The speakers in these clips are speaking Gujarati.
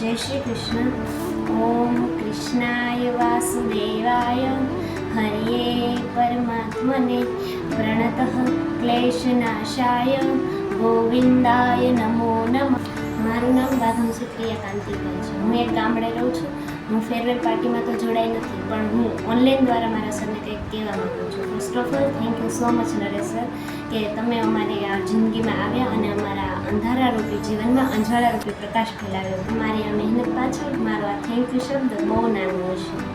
જય શ્રી કૃષ્ણ ઓમ કૃષ્ણાય વાસુદેવાય હરિયે પરમાત્મને પ્રણત ક્લેશનાશાય ગોવિંદાય નમો નમ મારું નામ વાઘમ સુપ્રિયા કાંતિભાઈ છે. હું એક ગામડે રહું છું. હું ફેરવેલ પાર્ટીમાં તો જોડાઈ નથી, પણ હું ઓનલાઈન દ્વારા મારા સરને કંઈક કહેવા માગું છું. First of all thank you so much Naresh sir કે તમે અમારી આ જિંદગીમાં આવ્યા અને અમારા અંધારારૂપી જીવનમાં અંજવાળારૂપી પ્રકાશ ફેલાવ્યો. તમારી આ મહેનત પાછળ મારો આ થેન્ક યુ શબ્દ બહુ નાનો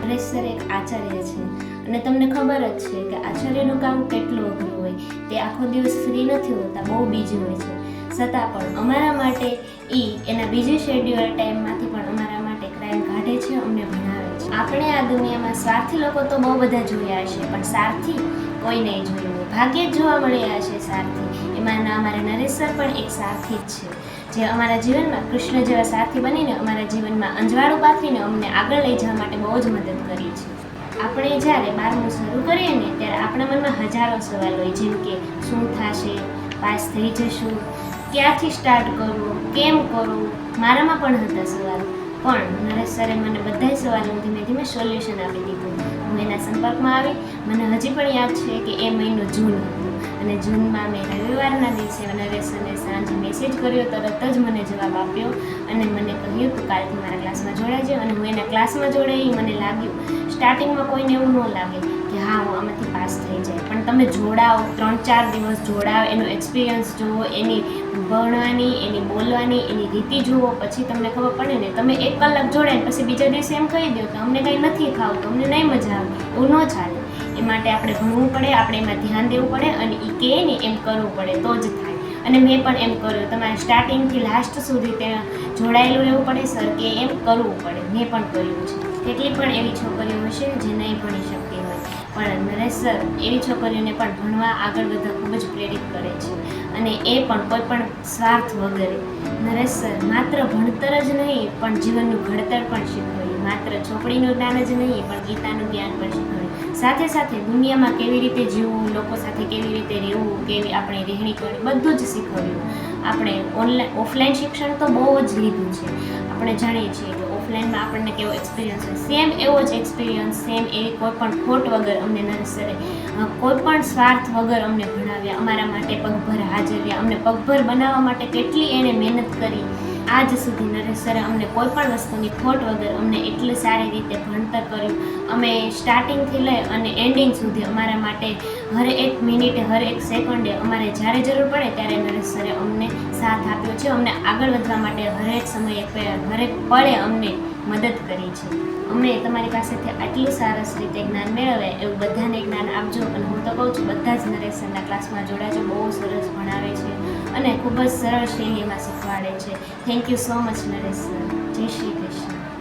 છે સર એક આચાર્ય છે. અને તમને ખબર જ છે કે આચાર્યનું કામ કેટલું અઘરું હોય. તે આખો દિવસ ફ્રી નથી હોતા, બહુ બીજી હોય છે. છતાં પણ અમારા માટે એ એના બીજી શેડ્યુઅલ ટાઈમમાંથી પણ અમારા માટે ક્રાઇમ કાઢે છે, અમને ભણાવે છે આપણે આ દુનિયામાં સ્વાર્થી લોકો તો બહુ બધા જોયા હશે, પણ સારથી કોઈ નહીં જોયું. ભાગ્યે જ જોવા મળ્યા છે સારથી એમાંના અમારા નરેશ સર પણ એક સારથી જ છે. જે અમારા જીવનમાં કૃષ્ણ જેવા સારથી બનીને અમારા જીવનમાં અંજવાળું પાથરીને અમને આગળ લઈ જવા માટે બહુ જ મદદ કરી છે. આપણે જ્યારે બારમું શરૂ કરીએ ને ત્યારે આપણા મનમાં હજારો સવાલ હોય, જેમ કે, શું થશે? પાસ થઈ જશું. ક્યાંથી સ્ટાર્ટ કરવું કેમ કરવું મારામાં પણ હતા સવાલ. પણ નરેશ સરે મને બધા સવાલનું ધીમે ધીમે સોલ્યુશન આપી દીધું. હું એના સંપર્કમાં આવી. મને હજી પણ યાદ છે કે એ મહિનો જૂન હતો. અને જૂનમાં મેં રવિવારના દિવસે નરેશ સરને સાંજે મેસેજ કર્યો, તરત જ મને જવાબ આપ્યો અને મને કહ્યું, તું કાલથી મારા ક્લાસમાં જોડાજે અને હું એના ક્લાસમાં જોડાઈ. મને લાગ્યું સ્ટાર્ટિંગમાં કોઈને એવું ન લાગે કે હા, હું આમાંથી પાસ થઈ જાય. પણ તમે જોડાઓ ત્રણ ચાર દિવસ જોડાઓ, એનો એક્સપિરિયન્સ જુઓ, એની ભણવાની, એની બોલવાની, એની રીતિ જુઓ, પછી તમને ખબર પડે ને, તમે એક કલાક જોડે પછી બીજા દિવસે એમ કહી દો કે અમને કંઈ નથી ખાવું અમને નહીં મજા આવે, એવું ન ચાલે. એ માટે આપણે ભણવું પડે, આપણે એમાં ધ્યાન દેવું પડે અને એ કહે ને એમ કરવું પડે, તો જ થાય. અને મેં પણ એમ કર્યું, તમારે સ્ટાર્ટિંગથી લાસ્ટ સુધી ત્યાં જોડાયેલું રહેવું પડે સર કે એમ કરવું પડે? મેં પણ કર્યું છે. કેટલી પણ એવી છોકરીઓ હશે જે નહીં ભણી શકતી હોય. પણ નરેશ સર એવી છોકરીઓને પણ ભણવા આગળ વધવા ખૂબ જ પ્રેરિત કરે છે. અને એ પણ કોઈ પણ સ્વાર્થ વગરે. નરેશ સર, માત્ર ભણતર જ નહીં, પણ જીવનનું ઘડતર પણ શીખવ્યું માત્ર ચોપડીનું જ્ઞાન જ નહીં, પણ ગીતાનું જ્ઞાન પણ શીખવ્યું સાથે સાથે દુનિયામાં કેવી રીતે જીવવું, લોકો સાથે કેવી રીતે રહેવું, કેવી આપણે રહેણી કરવી, બધું જ શીખવ્યું. આપણે ઓનલાઈન ઓફલાઈન શિક્ષણ તો બહુ જ લીધું છે. આપણે જાણીએ છીએ ઓફલાઈનમાં આપણને કેવો એક્સપિરિયન્સ હોય. સેમ એવો જ એક્સપિરિયન્સ સેમ એવી કોઈ પણ ખોટ વગર અમને નરેસરે કોઈ પણ સ્વાર્થ વગર અમને ભણાવ્યા. અમારા માટે પગભર હાજર રહ્યા અમને પગભર બનાવવા માટે કેટલી એણે મહેનત કરી. આજ સુધી નરેશ અમને કોઈ પણ વસ્તુની ખોટ વગર અમને એટલી સારી રીતે ભણતર કર્યું. અમે સ્ટાર્ટિંગથી લઈ અને એન્ડિંગ સુધી અમારા માટે હર એક મિનિટે, હર એક સેકન્ડે અમારે જ્યારે જરૂર પડે ત્યારે નરેશ સરે અમને સાથ આપ્યો છે. અમને આગળ વધવા માટે હરેક સમયે હરેક પળે અમને મદદ કરી છે. અમે તમારી પાસેથી આટલું સરસ રીતે જ્ઞાન મેળવે એવું બધાને જ્ઞાન આપજો અને હું તો કહું છું, બધા જ નરેશ સરના ક્લાસમાં જોડાજો બહુ સરસ ભણાવે છે અને ખૂબ જ સરળ શૈલીમાં શીખવાડે છે. Thank you so much Naresh sir જય શ્રી કૃષ્ણ.